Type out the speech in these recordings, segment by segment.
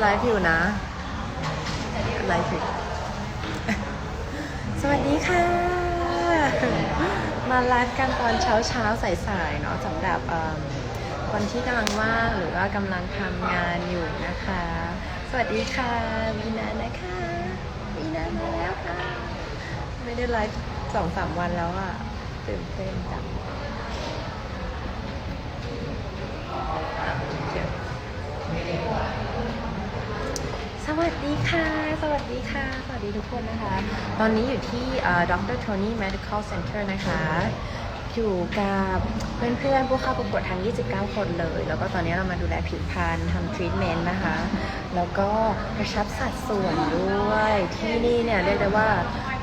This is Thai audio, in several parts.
ไลฟ์อยู่นะ ไลฟ์อยู่สวัสดีค่ะ มาไลฟ์กันตอนเช้าเช้าๆสายๆเนาะสำหรับเอิ่มคนที่กำลังว่างหรือว่ากำลังทำงานอยู่นะคะ สวัสดีค่ะวีนานะคะวีนามาแล้วค่ะ ไม่ได้ไลฟ์สองสามวันแล้วอะตื่นเต้นจังอะเดี๋ยวส วัสดีค่ะ สวัสดีค่ะ สวัสดีทุกคนนะคะ ตอนนี้อยู่ที่ดรโทนี่ medical center นะคะ อยู่กับเพื่อนๆ ผู้เข้าประกวดทั้ง 29 คนเลย แล้วก็ตอนนี้เรามาดูแลผิวพรรณทำทรีทเมนต์นะคะ แล้วก็กระชับสัดส่วนด้วย ที่นี่เนี่ยเรียกได้ว่า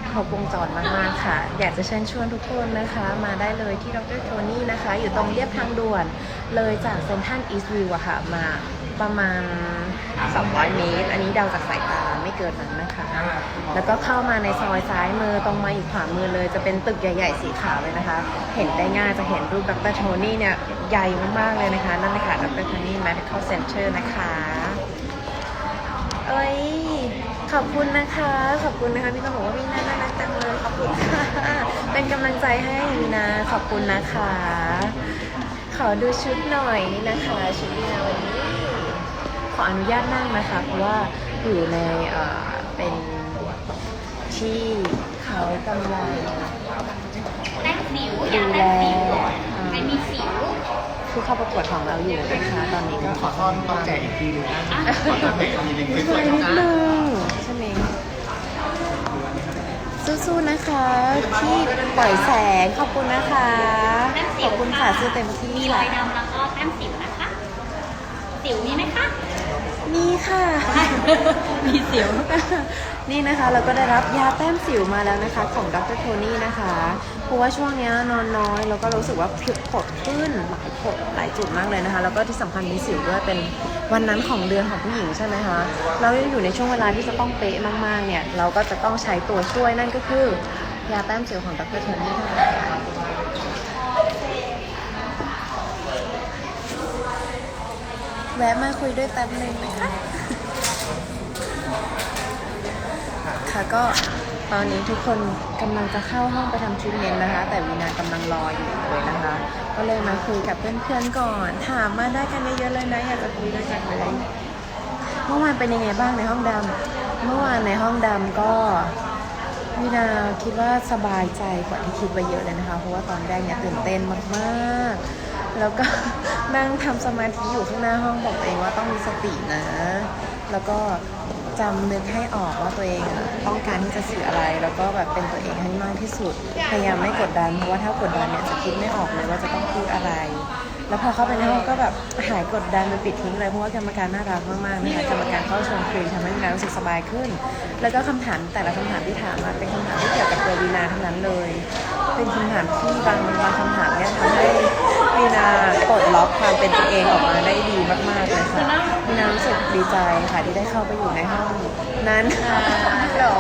ครบวงจรมาก ๆ ค่ะ อยากจะเชิญชวนทุกคนนะคะ มาได้เลยที่ดรโทนี่นะคะ อยู่ตรงเรียบทางด่วน เลยจากเซนทรัลอีสต์วิวอะค่ะ มา ประมาณ 200 เมตร อันนี้เดาจากสายตาไม่เกินนั้นนะคะ แล้วก็เข้ามาในซอยซ้ายมือตรงมาอีกขวามือเลย จะเป็นตึกใหญ่ ๆ สีขาวเลยนะคะ เห็นได้ง่ายจะเห็นรูปดรโทนี่เนี่ยใหญ่มากๆเลยนะคะ นั่นเลยค่ะดรโทนี่ medical center นะคะ เอ้ย ขอบคุณนะคะ ขอบคุณนะคะพี่ต้องบอกว่าพี่น่าน่ารักจังเลยขอบคุณค่ะ เป็นกำลังใจให้วีนาขอบคุณนะคะขอดูชุดหน่อยนี่นะคะ ชุดวีนาวันนี้ ขออนุญาตนั่งนะคะ เพราะว่าอยู่ในเอ่อเป็นที่เขากำลังแต้มสิวดูแลใครมีสิวผู้เข้าประกวดของเราอยู่นะคะ ตอนนี้ก็ขอซ่อนต้องแจกอีกทีหนึงนะขอทำให้ทำจริงๆสวยนิดๆนะนึงใช่ไหมสู้ๆนะคะ ที่ปล่อยแสงขอบคุณนะคะแต้มสิขวอบคุณค่ะสู้เต็มที่มีรอยค่ะดำแล้วก็แต้มสิวนะคะ สิวมีไหมคะ มีค่ะ มีสิว นี่นะคะเราก็ได้รับยาแต้มสิวมาแล้วนะคะ ของดรโทนี่นะคะเพราะว่าช่วงเนี้ยนอนน้อยแล้วก็รู้สึกว่าผิวผดขึ้นหลายผดหลายจุดมากเลยนะคะ แล้วก็ที่สำคัญมีสิวด้วยเป็นวันนั้นของเดือนของผู้หญิงใช่ไหมคะเรายังอยู่ในช่วงเวลาที่จะต้องเป๊ะมากๆเนี่ยเราก็จะต้องใช้ตัวช่วยนั่นก็คือยาแต้มสิวของดรโทนี่เท่านั้นค่ะ แวะมาคุยด้วยแป๊บหนึงนะคะ ค่ะก็ตอนนี้ทุกคนกำลังจะเข้าห้องไปทำทรีทเมนต์นะคะ แต่วีนากำลังรออยู่เลยนะคะ ก็เลยมาคุยกับเพื่อนๆก่อน ถามมาได้กันเยอะๆเลยนะ อยากจะคุยด้วยกันเลยเมื่อวานเป็นยังไงบ้างในห้องดำเมื่อวานในห้องดำก็วีนาคิดว่าสบายใจกว่าที่คิดไว้เยอะเลยนะคะ เพราะว่าตอนแรกเนี่ยตื่นเต้นมากๆ แล้วก็นั่งทำสมาธิอยู่ข้างหน้าห้องบอกตัวเองว่าต้องมีสตินะ แล้วก็จำนึกให้ออกว่าตัวเองต้องการที่จะสื่ออะไร แล้วก็แบบเป็นตัวเองให้มากที่สุด พยายามไม่กดดันเพราะว่าถ้ากดดันเนี่ยจะคิดไม่ออกเลยว่าจะต้องพูดอะไร แล้วพอเข้าไปในห้องก็แบบหายกดดันไปปิดทิ้งเลยเพราะว่ากรรมการน่ารักมากๆนะคะกรรมการเข้าชวนคุยทำให้วีนรู้สึกสบายขึ้น แล้วก็คำถามแต่ละคำถามที่ถามมาเป็นคำถามที่เกี่ยวกับตัววีนาทั้งนั้นเลย เป็นคำถามที่บางบางคำถามเนี่ยทำให้ วีนาปลดล็อกความเป็นตัวเองออกมาได้ดีมากๆเลยค่ะวีนารู้สึกดีใจค่ะที่ได้เข้าไปอยู่ในห้องนั้นเหรอ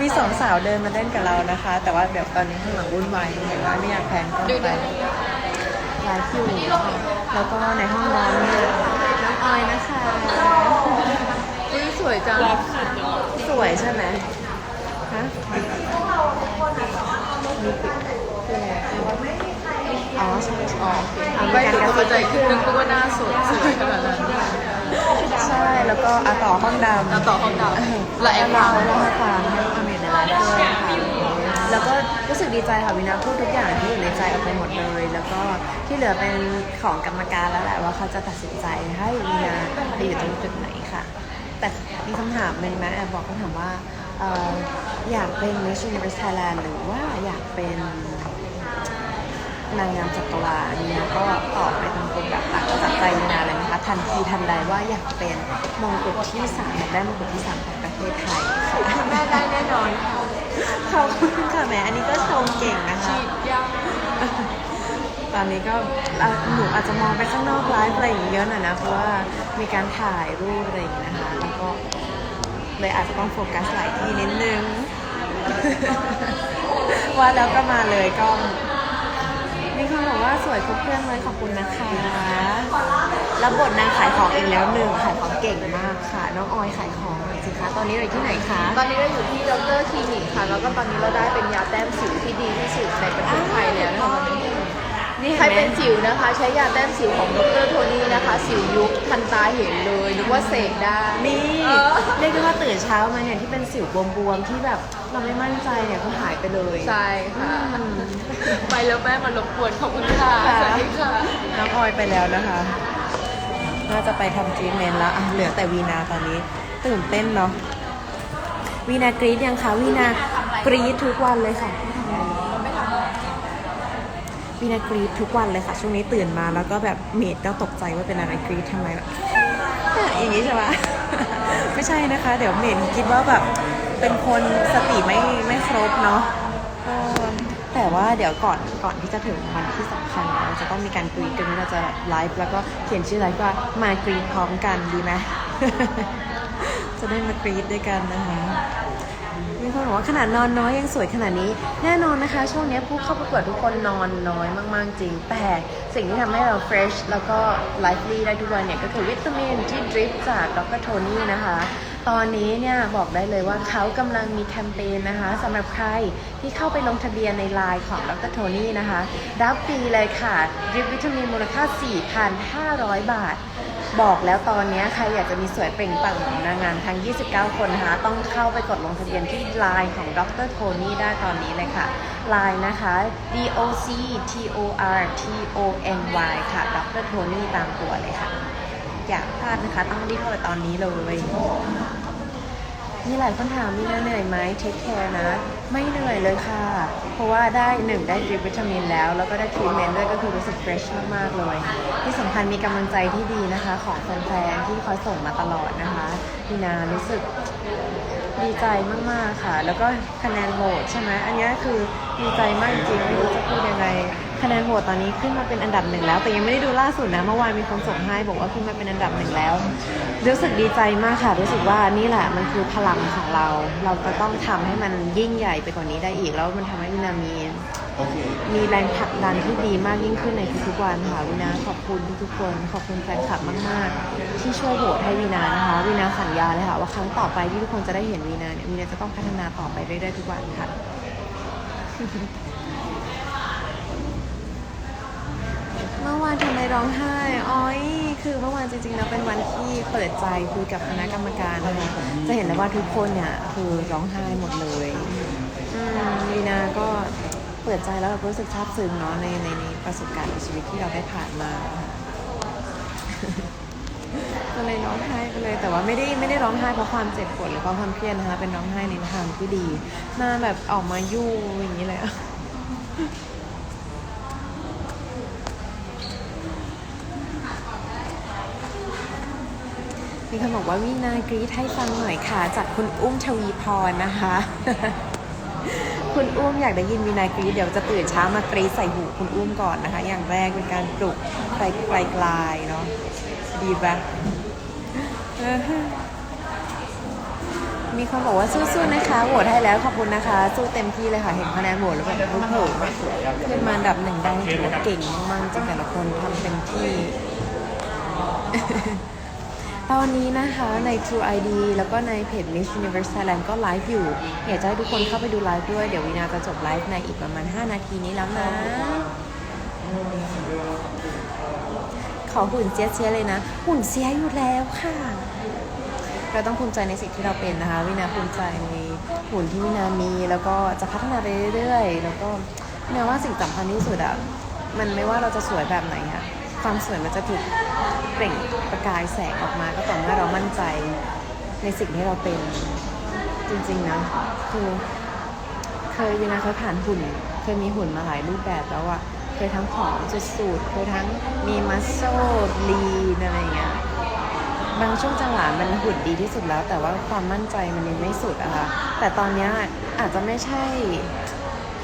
มีสองสาวเดินมาเล่นกับเรานะคะ แต่ว่าเดี๋ยวตอนนี้ข้างหลังวุ่นวายนิดนึงว่าไม่อยากแพนกล้องไปไลฟ์อยู่แล้วก็ในห้องน้ำเนี่ยน้องออยนะคะอุ้ยสวยจังสวยใช่ไหมฮะ อ๋อใช่อ๋อเอาไม่มีถึการงกระตัวซิบใจขึ้นนึกว่าหน้าสดสวยขนาดนั้นใช่แล้วก็อะต่อห้องดำแล้วต่อห้องดำและแอแล้วบเราฟังเล่าให้ฟังให้ความเห็นในไลฟ์ด้วยค่ะแล้วก็รู้สึกดีใจค่ะวินาพูดทุกอย่างที่อยู่ในใจออกไปหมดเลย แล้วก็ที่เหลือเป็นของกรรมการแล้วแหละว่าเขาจะตัดสินใจให้วินาไปอยู่ตรงจุดไหนค่ะ แต่มีคำถามหนึ่งนะแอบบอกเขาถามว่าเอ่ออยากเป็น Miss Universe Thailand หรือว่าอยากเป็น นางงามจักรวาลนีนะก็ตอบไปตรงๆแบบหลักจากใจนาเลยนะคะ ทันทีทันใดว่าอยากเป็นมงกุฎที่สามอยากได้มงกุฎที่สามของประเทศไทยค่ะแม่ได้แน่นอนค่ะขอบคุณค่ะแหมอันนี้ก็ชมเก่งนะคะฉีดยาตอนนี้ก็อะหนูอาจจะมองไปข้างนอกไลฟ์อะไรอย่างเงี้ยเยอะหน่อยนะเพราะว่ามีการถ่ายรูปอะไรอย่างเงี้ยนะคะแล้วก็เลยอาจจะต้องโฟกัสหลายที่นิดนึงว่าแล้วก็มาเลยก็ มีคนบอกว่าสวยครบเครื่องเลยขอบคุณนะคะรับบทนางขายของอีกแล้วหนึ่งขายของเก่งมากค่ะ น้องออยขายของหน่อยสิคะตอนนี้เราอยู่ที่ไหนคะตอนนี้เราอยู่ที่ดรคลินิกค่ะ แล้วก็ตอนนี้เราได้เป็นยาแต้มสิวที่ดีที่สุดในประเทศไทยแล้วนะคะนี่ใครเห็นไหมเป็นสิวนะคะ ใช้ยาแต้มสิวของดรโทนี่นะคะ สิวยุบทันตาเห็นเลยนึกว่าเสกได้นี่เออเรียกได้ว่าตื่นเช้ามาเนี่ยที่เป็นสิวบวมๆที่แบบ เราไม่มั่นใจเนี่ยก็หายไปเลยใช่ค่ะอืมไปแล้วแม่มารบกวนขอบคุณค่ะค่ะสวัสดีค่ะน้องออยไปแล้วนะคะ น่าจะไปทำทรีทเมนต์แล้วอะเหลือแต่วีนาตอนนี้ ตื่นเต้นเนาะวีนากรีดยังคะวีนากรีดทุกวันเลยค่ะ วีนากรีดทุกวันเลยค่ะ ช่วงนี้ตื่นมาแล้วก็แบบเมดก็ตกใจว่าเป็นอะไรกรีดทำไมแบบอย่างนี้ใช่ไหมไม่ใช่นะคะ เดี๋ยวเมดคิดว่าแบบเป็นคนสติไม่ไม่ครบเนาะแต่ว่าเดี๋ยวก่อนก่อนที่จะถึงวันที่สำคัญเราจะต้องมีการกรีดกันเราจะไลฟ์แล้วก็เขียนชื่อไลฟ์ว่ามากรีดพร้อมกันดีไหมจะได้มากรีดด้วยกันนะคะ มีคนบอกว่าขนาดนอนน้อยยังสวยขนาดนี้ แน่นอนนะคะ ช่วงนี้ผู้เข้าประกวดทุกคนนอนน้อยมากๆจริง แต่สิ่งที่ทำให้เรา fresh แล้วก็ lively ได้ทุกวันเนี่ย ก็คือวิตามินที่ดริปจากดรโทนี่นะคะ ตอนนี้เนี่ยบอกได้เลยว่าเขากำลังมีแคมเปญนะคะสำหรับใครที่เข้าไปลงทะเบียนในไลน์ของดรโทนี่นะคะ รับฟรีเลยค่ะดริปวิตามินมูลค่า 4,500 บาท บอกแล้วตอนนี้ใครอยากจะมีสวยเปล่งปลั่งของนางงามทั้ง 29 คนนะคะ ต้องเข้าไปกดลงทะเบียนที่ไลน์ของดรโทนี่ได้ตอนนี้เลยค่ะไลน์นะคะ D O C T O R T O N Y ค่ะดรโทนี่ตามตัวเลยค่ะ อย่าพลาดนะคะ ต้องรีบเข้าไปตอนนี้เลย มีหลายคนถามมีน่าเหนื่อยไหมเทคแคร์นะ ไม่เหนื่อยเลยค่ะ เพราะว่าได้หนึ่งได้ดริปวิตามินแล้ว แล้วก็ได้ทรีทเมนต์ด้วยก็คือรู้สึกเฟรชมาก ๆ เลย ที่สำคัญมีกำลังใจที่ดีนะคะ ของแฟนๆที่คอยส่งมาตลอดนะคะพีนารู้สึกดีใจมาก ๆ ค่ะ แล้วก็คะแนนโหวตใช่ไหมอันนี้คือดีใจมากจริงไม่รู้จะพูดยังไง คะแนนโหวตตอนนี้ขึ้นมาเป็นอันดับหนึ่งแล้ว แต่ยังไม่ได้ดูล่าสุดนะ เมื่อวานมีคนส่งให้บอกว่าขึ้นมาเป็นอันดับหนึ่งแล้ว รู้สึกดีใจมากค่ะ รู้สึกว่านี่แหละมันคือพลังของเรา เราจะต้องทำให้มันยิ่งใหญ่ไปกว่านี้ได้อีก แล้วมันทำให้วินามีมีแรงผลักดันที่ดีมากยิ่งขึ้นในทุกๆวันค่ะวินาขอบคุณทุกๆคนขอบคุณแฟนคลับมากๆ ที่ช่วยโหวตให้วีนานะคะวีนาสัญญาเลยค่ะว่าครั้งต่อไปที่ทุกคนจะได้เห็นวีนาเนี่ยวีนาจะต้องพัฒนาต่อไปเรื่อยๆทุกวันค่ะ เมื่อวานทำไมร้องไห้อ้อยคือเมื่อวานจริงๆแล้วเป็นวันที่เปิดใจคุยกับคณะกรรมการนะคะจะเห็นได้ว่าทุกคนเนี่ยคือร้องไห้หมดเลยอืมวีนาก็เปิดใจแล้วราก็รู้สึกซาบซึ้งเนาะในในในประสบการณ์ในชีวิตที่เราได้ผ่านมาค่ะ ก็เลยร้องไห้ไปเลย แต่ว่าไม่ได้ไม่ได้ร้องไห้เพราะความเจ็บปวดหรือเพราะความเครียดนะคะ เป็นร้องไห้ในทางที่ดีหน้าแบบออกมายู่อย่างนี้เลยอะ มีคนบอกว่าวินากรีดให้ฟังหน่อยค่ะ จากคุณอุ้มทวีพรนะคะ คุณอุ้มอยากได้ยินวินากรีดเดี๋ยวจะตื่นเช้ามากรีดใส่หูคุณอุ้มก่อนนะคะ อย่างแรกเป็นการปลุกไกลไกลเนาะดีปะมีคนบอกว่าสู้ๆนะคะโหวตให้แล้วขอบคุณนะคะ สู้เต็มที่เลยค่ะเห็นคะแนนโหวตแล้วแบบโอ้โหขึ้นมาดับหนึ่งได้ถือว่าเก่งมากๆจริงแต่ละคนทำเต็มที่ ตอนนี้นะคะใน True ID แล้วก็ในเพจ Miss Universe Thailand ก็ไลฟ์อยู่ อยากจะให้ทุกคนเข้าไปดูไลฟ์ด้วย เดี๋ยววินาจะจบไลฟ์ในอีกประมาณ 5 นาทีนี้แล้วนะ ขอหุ่นเสียเสียเลยนะ หุ่นเสียอยู่แล้วค่ะ เราต้องภูมิใจในสิ่งที่เราเป็นนะคะ วินาภูมิใจในหุ่นที่วินามี แล้วก็จะพัฒนาไปเรื่อยๆ แล้วก็วินาว่าสิ่งสำคัญที่สุดอะมันไม่ว่าเราจะสวยแบบไหนอะ ความสวยมันจะถูกเปล่งประกายแสงออกมาก็ต่อเมื่อเรามั่นใจในสิ่งที่เราเป็นจริงๆนะคือเคยวินาเคยผ่านหุ่น เคยมีหุ่นมาหลายรูปแบบแล้วอะเคยทั้งผอมสุดๆเคยทั้งมีมัสโซลีนอะไรเงี้ยบางช่วงจังหวะมันหุ่นดีที่สุดแล้ว แต่ว่าความมั่นใจมันยังไม่สุดอะค่ะแต่ตอนนี้อาจจะไม่ใช่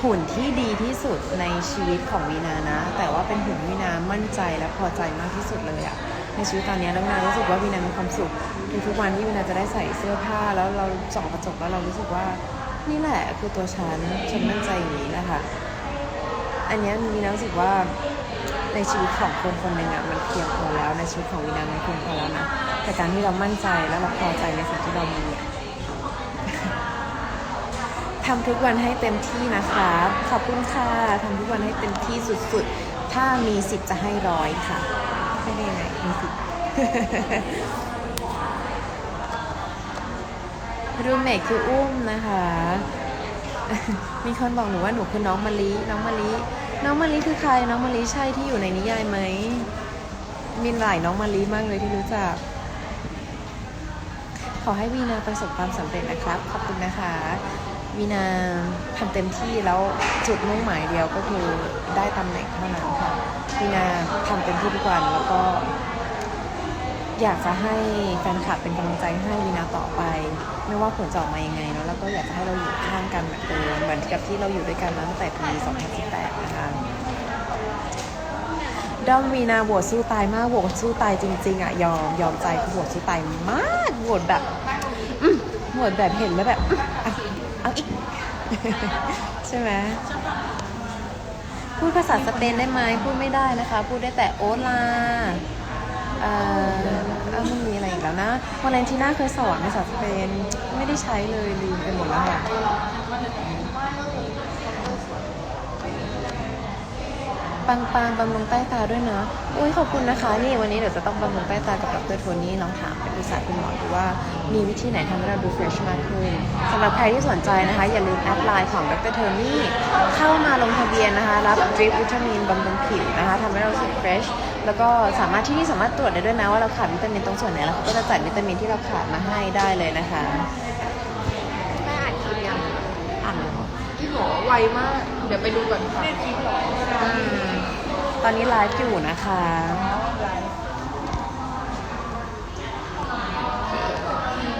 หุ่นที่ดีที่สุดในชีวิตของวีนานะ แต่ว่าเป็นหุ่นวีนามั่นใจและพอใจมากที่สุดเลยอะในชีวิตตอนนี้ยแล้ววีนารู้สึกว่าวีนามีความสุขทุกๆวันที่วีนาจะได้ใส่เสื้อผ้า แล้วเราส่องกระจกแล้วเรารู้สึกว่านี่แหละคือตัวฉันฉันมั่นใจอย่างนี้แหละคะ อันนี้วีนารู้สึกว่าในชีวิตของคนคนหนึ่งอะมันเพียงพอแล้วในชีวิตของวีนามันเพียงพอแล้วนะแต่การที่เรามั่นใจแล้วเราพอใจในสิ่งที่เรามี ทำทุกวันให้เต็มที่นะคะขอบคุณค่ะทำทุกวันให้เต็มที่สุดๆ ถ้ามีสิบจะให้ร้อยค่ะไม่ได้ไงมีสิบรูมเมทคืออุ้มนะคะ มีคนบอกหนูว่าหนูคือน้องมะลิ น้องมะลิ น้องมะลิคือใคร น้องมะลิใช่ที่อยู่ในนิยายไหม มีหลายน้องมะลิมากเลยที่รู้จัก ขอให้วีนาประสบความสำเร็จนะครับ ขอบคุณนะคะ วีนาทำเต็มที่แล้วจุดมุ่งหมายเดียวก็คือได้ตำแหน่งเท่านั้นค่ะวีนาทำเต็มที่ทุกวันแล้วก็อยากจะให้แฟนคลับเป็นกำลังใจให้วีนาต่อไป ไม่ว่าผลจะออกมายังไงเนาะแล้วก็อยากจะให้เราอยู่ข้างกันแบบเดิมเหมือนกับที่เราอยู่ด้วยกันมาตั้งแต่ปี 2018 นะคะด้อมวีนาโหวตสู้ตายมากโหวตสู้ตายจริง ๆอะยอมยอมใจคือโหวตสู้ตายมากโหวตแบบโหวตแบบเห็นแล้วแบบอื้อเอาเอาอีก ใช่ไหมพูดภาษาสเปนได้ไหมพูดไม่ได้นะคะ พูดได้แต่โอลาเอ่อเอามันมีอะไรอีกแล้วนะวาเลนติน่าเคยสอนภาษาสเปนไม่ได้ใช้เลยลืมไปหมดแล้วค่ะ ปังปังบำรุงใต้ตาด้วยนะอุ้ยขอบคุณนะคะ นี่วันนี้เดี๋ยวจะต้องบำรุงใต้ตากับดรโทนี่ลองถามไปปรึกษาคุณหมอดูว่ามีวิธีไหนทำให้เราดูเฟรชมากขึ้นสำหรับใครที่สนใจนะคะ อย่าลืมแอดไลน์ของดรโทนี่เข้ามาลงทะเบียนนะคะ รับดริปวิตามินบำรุงผิวนะคะทำให้เรารู้สึกเฟรชแล้วก็สามารถที่นี่สามารถตรวจได้ด้วยนะว่าเราขาดวิตามินตรงส่วนไหนแล้วเขาก็จะจัดวิตามินที่เราขาดมาให้ได้เลยนะคะแม่อ่านคลิปยังอ่าน รอพี่หมอไวมาก เดี๋ยวไปดูก่อนค่ะอืมตอนนี้ไลฟ์อยู่นะคะ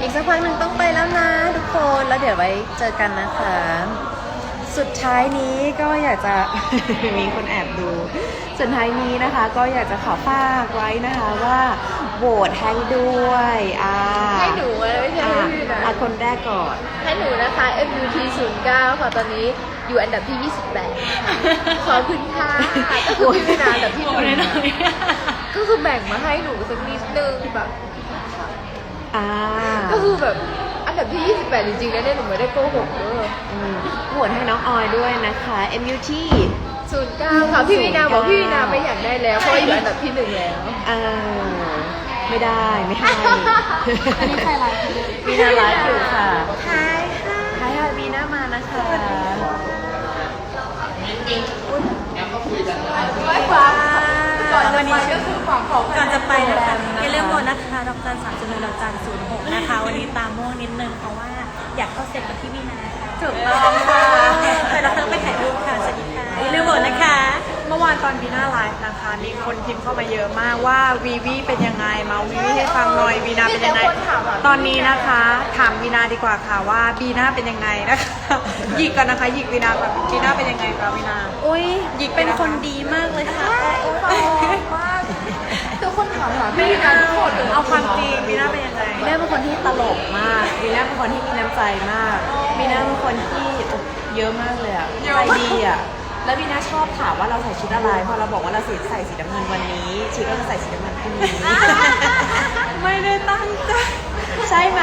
อีกสักพักหนึ่งต้องไปแล้วนะทุกคนแล้วเดี๋ยวไว้เจอกันนะคะ สุดท้ายนี้ก็อยากจะ มีคนแอบดู สุดท้ายนี้นะคะ ก็อยากจะขอฝากไว้นะคะว่า โหวตให้ด้วยอ่าให้หนูอะไม่ใช่อะให้พี่นะอะคนแรกก่อน ให้หนูนะคะ MUT 09ค่ะตอนนี้อยู่อันดับที่ 28ขอบคุณค่ะก็คือพี่วินาอันดับที่หนึ่งก็คือแบ่งมาให้หนูสักนิดนึงแบบ อ่าก็คือแบบอันดับที่ 28 จริงๆแล้วเนี่ยหนูไม่ได้โกหกเด้อมโหวตให้น้องออยด้วยนะคะ MUT 09 ค่ะ พี่วินาบอกพี่วินาไม่อยากได้แล้วเพราะว่าอยู่อันดับที่หนึ่งแล้ว เออ ไม่ได้ไม่ให้อันนี้ใครไลฟ์วีนาไลฟ์อยู่ค่ะฮายค่ะฮายค่ะวีนามานะคะก่อนจะไปก็คือฝั่งของก่อนจะไปนะคะอย่าลืมโหวตนะคะดอกจันสามจุดหนึ่งดอกจันศูนย์หกนะคะ วันนี้ตามม่วงนิดนึงเพราะว่าอยากเข้าเซ็ตกับพี่วินาค่ะถูกต้องค่ะแต่เราต้องไปถ่ายรูปค่ะสวัสดีค่ะอย่าลืมโหวตนะคะ เมื่อวานตอนวีน่าไลฟ์นะคะ มีคนพิมพ์เข้ามาเยอะมากว่าวีวีเป็นยังไงมาวีวีให้ฟังหน่อยวีนาเป็นยังไง ตอนนี้นะคะ ถามวีนาดีกว่าค่ะว่าวีนาเป็นยังไงนะคะหยิกก่อนนะคะหยิกวีนาก่อนวีนาเป็นยังไงคะวีนา อุ้ยหยิกเป็นคนดีมากเลยค่ะทุกคนถามหาพี่วินาทุกคนเลยเอาความจริงวีนาเป็นยังไงวีน่าเป็นคนที่ตลกมากวีน่าเป็นคนที่มีน้ำใจมากวีน่าเป็นคนที่โอ้เยอะมากเลยอะใจดีอะ แล้ววีน่าชอบถามว่าเราใส่ชุดอะไรพอเราบอกว่าเราใส่ใส่สีน้ำเงินวันนี้ชีก็จะใส่สีน้ำเงินพรุ่งนี้ ไม่ได้ตั้งใจใช่ไหม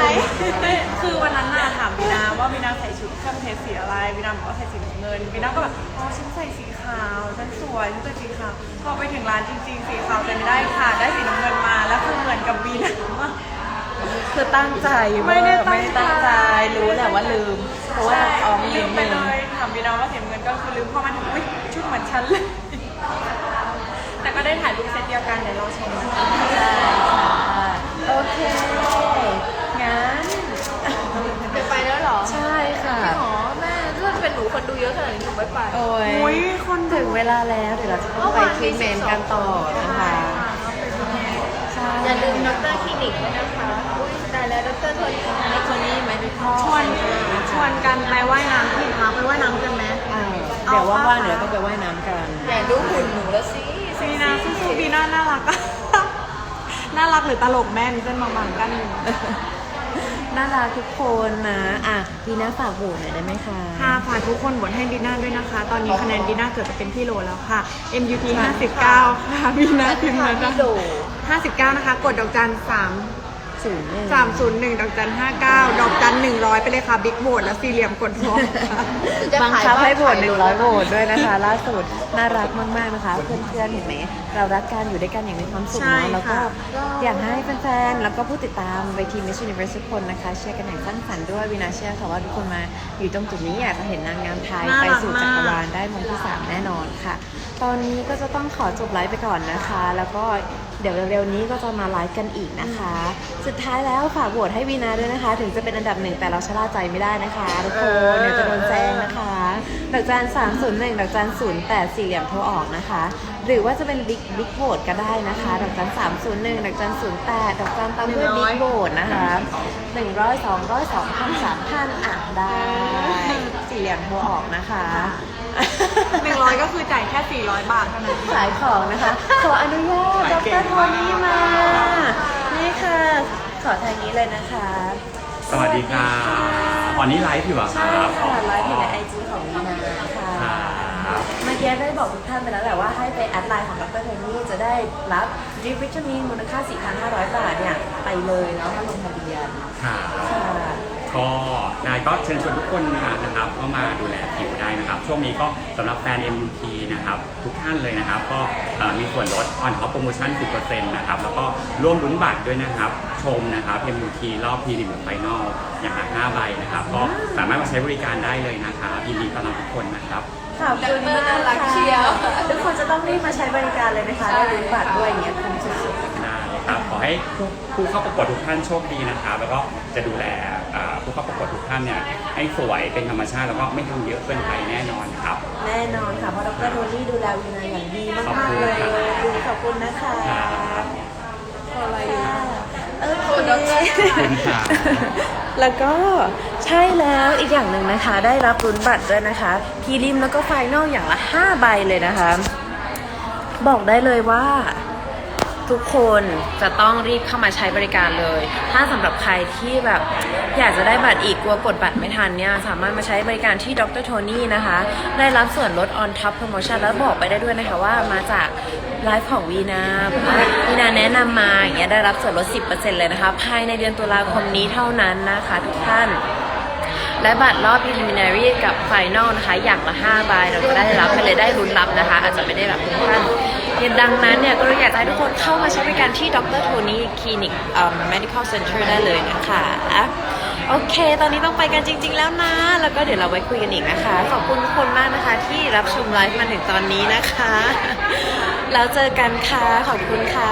คือวันนั้นน่ะถามวีนาว่าวีนาใส่ชุดเครื่องเพชรสีอะไรวีนาบอกว่าใส่สีน้ำเงินวีนาก็แบบอ๋อฉันใส่สีขาวฉันสวยฉันใส่สีขาวพอไปถึงร้านจริงๆสีขาวแต่ไม่ได้ค่ะ ได้สีน้ำเงินมาแล้วคือเหมือนกับวีนามาก คือตั้งใจไม่ได้เวอร์ไม่ได้ตั้ตั้งงใจใจ รู้แหละว่าลืม เพราะว่าเราซ้อมลืลืมมไปไปเล เลยยถามวีนาว่าสีน้ำเงินก็คือลืมพอมาถึงอุ้ยชุดเหมือนฉันเลย แต่ก็ได้ถ่ายรูปเซตเดียวกันเดี๋ยวเราชมนะคะใช่ค่ะโอเค งั้นจะไปแล้วเหรอใช่ค่ะหมอแม่ถ้าเป็นหนูคนดูเยอะขนาดนี้หนูไม่ไป โอ้ยอุ้ยคนถึงเวลาแล้วเดี๋ยวเราจะต้องไปทรีทเมนต์กันต่อนะคะใช่อย่าลืมดรคลินิกด้วยนะคะอุ้ยตายแล้วดรโทนี่ดรโทนี่ไหมพี่พ่อ ชวนชวนกันไปว่ายน้ำที่พักไปว่ายน้ำกันไหม อ่าเดี๋ยวว่างๆเดี๋ยวเราต้องไปว่ายน้ำกัน อยากดูหุ่นหนูแล้วสิบีนาสู้ๆบีน่าน่ารักอะน่ารักหรือตลกแม่มีเส้นบางๆกันอยู่ น่ารักทุกคนนะ อะพีน่าฝากโหวตหน่อยได้ไหมคะ ค่ะฝากทุกคนโหวตให้บีน่าด้วยนะคะ ตอนนี้คะแนนบีน่าเกิดจะเป็นที่โหลแล้วค่ะ MUT 59 ค่ะบีน่าพิมพ์แล้วนะพี่โด 59 นะคะ กดดอกจัน3 ศูนย์หนึ่ง301ดอกจัน59ดอกจัน100ไปเลยค่ะบิ๊กโหวตและสี่เหลี่ยมกดพร้อมค่ะ จะบังขายคับบ้านให้โหวตขายหนึ่งรร้อยถโหวตด้วยนะคะ ล่าสุดน่ารักมากๆนะคะ เพื่อนๆเห็นไหมเรารักกันอยู่ด้วยกันอย่างมีความสุขใช่เนาะแล้วก็ค่ะ อยากให้แฟนๆแล้วก็ผู้ติดตามเวที Miss Universe ทุกคนนะคะเชียร์กันอย่างสร้างสรรค์ด้วยวินาเชื่อค่ะว่าทุกคนมาอยู่ตรงจุดนี้อยากจะเห็นนางงามไทยน่าไปรักสู่มากจักรวาลได้มงที่สามแน่นอนค่ะ ตอนนี้ก็จะต้องขอจบไลฟ์ไปก่อนนะคะ แล้วก็เดี๋ยวเร็วๆนี้ก็จะมาไลฟ์กันอีกนะคะ สุดท้ายแล้วฝากโหวตให้วีนาด้วยนะคะ ถึงจะเป็นอันดับหนึ่งแต่เราชะล่าใจไม่ได้นะคะทุกคนเดี๋ยวจะโดนแจ้งนะคะดอกจันสามศูนย์หนึ่งดอกจันศูนย์แปดสี่เหลี่ยมโทรออกนะคะ หรือว่าจะเป็นบิ๊กบิ๊กโหวตก็ได้นะคะดอกจันสามศูนย์หนึ่งดอกจันศูนย์แปดดอกจันตามด้วยบิ๊กโหวตนะคะหนึ่งร้อยสองร้อยสองพันสามพันอะได้ สี่เหลี่ยมโทรออกนะคะ100ก็คือจ่ายแค่400บาทเท่านั้น ขายของนะคะ ขออนุญาตดรโทนี่มา นี่ค่ะ ขอทางนี้เลยนะคะ สวัสดีค่ะตอนนี้ไลฟ์อยู่เหรอะคใช่รับค่ะไลฟ์อยู่ในไอจีของวีนาค่ะ ครับ เมื่อกี้ได้บอกทุกท่านไปแล้วแหละว่าให้ไปแอดไลน์ของดรโทนี่จะได้รับดิวิตามินมูลค่า 4,500 บาทเนี่ย ไปเลยเนาะถ้าลงทะเบียน ค่ะ ค่ะ ก็นายก็เชิญชวนทุกคนนะครับเข้ามาดูแลผิวได้นะครับ ช่วงนี้ก็สำหรับแฟน MUT นะครับทุกท่านเลยนะครับ ก็เอ่อมีส่วนลด on top promotion 10%นะครับแล้วก็ร่วมลุ้นบัตรด้วยนะครับ ชมนะครับ MUT รอบพรีลิมไฟนอลอย่างละ5ใบนะครับ ก็สามารถมาใช้บริการได้เลยนะครับยินดีต้อนรับทุกคนนะครับขอบคุณมากน่ารักค่ะเชียวทุกคนจะต้องรีบมาใช้บริการเลยนะคะได้ลุ้นบัตรด้วยอย่างเงี้ยคุ้มสุดๆได้ครับขอให้ผู้ผู้เข้าประกวดทุกท่านโชคดีนะครับแล้วก็จะดูแลอ่า ผู้เข้าประกวดทุกท่านเนี่ยให้สวยเป็นธรรมชาติแล้วก็ไม่ทำเยอะเกินไปแน่นอนครับ แน่นอนค่ะ เพราะดรโทนี่ดูแลวีนาอย่างดีขอบมากคุๆณเลยครับขอบคุณนะคะครับอะไรโอขอบคุณเคครับแล้วก็ใช่แล้วอีกอย่างหนึ่งนะคะ ได้รับรุนบัตรด้วยนะคะพีริมแล้วก็ไฟนอลอย่างละ 5 ใบเลยนะคะ บอกได้เลยว่า ทุกคนจะต้องรีบเข้ามาใช้บริการเลย ถ้าสำหรับใครที่แบบอยากจะได้บัตรอีกกลัวกดบัตรไม่ทันเนี่ย สามารถมาใช้บริการที่ดรโทนี่นะคะ ได้รับส่วนลด on top promotion แล้วบอกไปได้ด้วยนะคะว่ามาจากไลฟ์ของวีนาวีนาแนะนำมาอย่างเงี้ยได้รับส่วนลด 10%เลยนะคะ ภายในเดือนตุลาคมนี้เท่านั้นนะคะทุกท่านและบัตรรอบ preliminary กับ final นะคะ อย่างละ5ใบเราจะได้รับไปเลยได้ลุ้นรับนะคะ อาจจะไม่ได้รับทุกท่าน ดังนั้นเนี่ยก็อยากให้ทุกคนเข้ามาใช้บริการที่ดรโทนี่คลินิก medical center ได้เลยนะคะ โอเค ตอนนี้ต้องไปกันจริง ๆ แล้วนะ แล้วก็เดี๋ยวเราไว้คุยกันอีกนะคะ ขอบคุณทุกคนมากนะคะ ที่รับชมไลฟ์มาถึงตอนนี้นะคะ แล้วเจอกันค่ะ ขอบคุณค่ะ